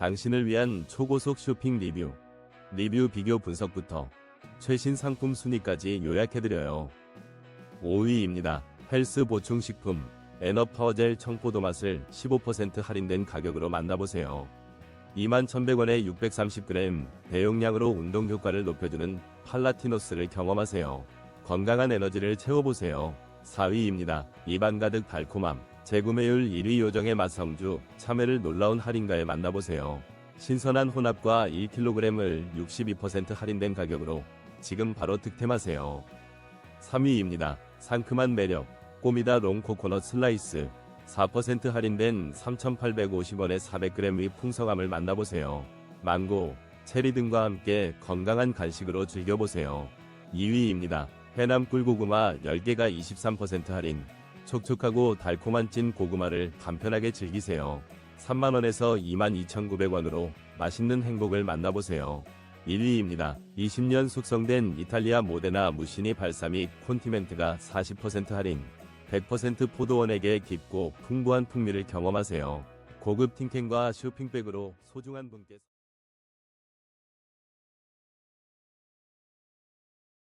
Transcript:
당신을 위한 초고속 쇼핑 리뷰. 리뷰 비교 분석부터 최신 상품 순위까지 요약해드려요. 5위입니다. 헬스 보충식품 에너파워젤 청포도 맛을 15% 할인된 가격으로 만나보세요. 21,100원에 630g 대용량으로 운동 효과를 높여주는 팔라티노스를 경험하세요. 건강한 에너지를 채워보세요. 4위입니다. 입안 가득 달콤함. 재구매율 1위 요정의 맛성주 참외를 놀라운 할인가에 만나보세요. 신선한 혼합과 1kg을 62% 할인된 가격으로 지금 바로 득템하세요. 3위입니다. 상큼한 매력 꼬미다 롱 코코넛 슬라이스 4% 할인된 3,850원에 400g의 풍성함을 만나보세요. 망고, 체리 등과 함께 건강한 간식으로 즐겨보세요. 2위입니다. 해남 꿀고구마 10개가 23% 할인. 촉촉하고 달콤한 찐 고구마를 간편하게 즐기세요. 3만원에서 22,900원으로 맛있는 행복을 만나보세요. 1위입니다. 20년 숙성된 이탈리아 모데나 무시니 발사믹 콘티멘트가 40% 할인. 100% 포도원에게 깊고 풍부한 풍미를 경험하세요. 고급 틴캔과 쇼핑백으로 소중한 분께